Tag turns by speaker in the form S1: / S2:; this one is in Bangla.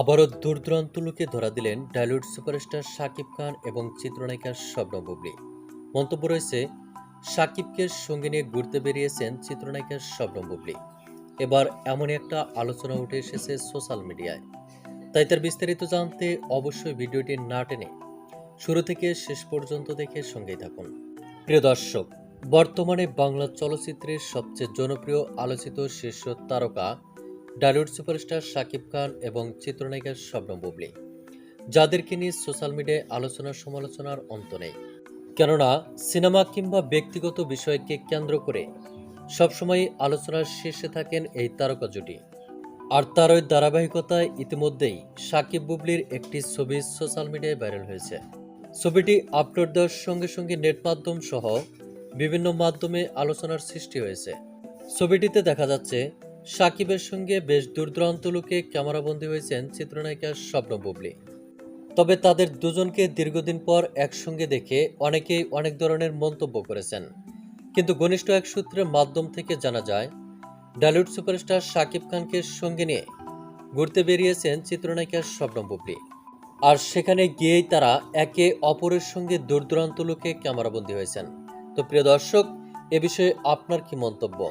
S1: আবারও দূরদূরান্ত লোকে ধরা দিলেন ডালিউড সুপারস্টার শাকিব খান এবং চিত্রনায়িকা শবনম বুবলি। মন্তব্য রয়েছে, শাকিবকে সঙ্গে নিয়ে ঘুরতে বেরিয়েছেন চিত্রনায়িকা শবনম বুবলি। এবার এমনই একটা আলোচনা উঠে এসেছে সোশ্যাল মিডিয়ায়। তাই তার বিস্তারিত জানতে অবশ্যই ভিডিওটি না টেনে শুরু থেকে শেষ পর্যন্ত দেখে সঙ্গেই থাকুন। প্রিয় দর্শক, বর্তমানে বাংলা চলচ্চিত্রের সবচেয়ে জনপ্রিয় আলোচিত শীর্ষ তারকা ডালিউড সুপারস্টার শাকিব খান এবং চিত্রনায়িকা শবনম বুবলি। যাদেরকে নিয়ে সোশ্যাল মিডিয়ায় আলোচনা সমালোচনার অন্ত নেই। কেননা, সিনেমা কিংবা ব্যক্তিগত বিষয়কে কেন্দ্র করে সবসময় আলোচনার শীর্ষে থাকেন এই তারকা জুটি। আর তার ওই ধারাবাহিকতায় ইতিমধ্যেই শাকিব বুবলির একটি ছবি সোশ্যাল মিডিয়ায় ভাইরাল হয়েছে। ছবিটি আপলোড দেওয়ার সঙ্গে সঙ্গে নেট মাধ্যম সহ বিভিন্ন মাধ্যমে আলোচনার সৃষ্টি হয়েছে। ছবিটিতে দেখা যাচ্ছে সাকিবের সঙ্গে বেশ দূরদূরান্ত লোকে ক্যামেরাবন্দী হয়েছেন চিত্রনায়িকা স্বপ্ন বুবলি। তবে তাদের দুজনকে দীর্ঘদিন পর একসঙ্গে দেখে অনেকেই অনেক ধরনের মন্তব্য করেছেন। কিন্তু ঘনিষ্ঠ এক সূত্রের মাধ্যম থেকে জানা যায়, ডালিউড সুপারস্টার শাকিব খানকে সঙ্গে নিয়ে ঘুরতে বেরিয়েছেন চিত্রনায়িকা স্বপ্ন বুবলি। আর সেখানে গিয়েই তারা একে অপরের সঙ্গে দূর দূরান্ত লোকে ক্যামেরাবন্দী হয়েছেন। তো প্রিয় দর্শক, এ বিষয়ে আপনার কি মন্তব্য?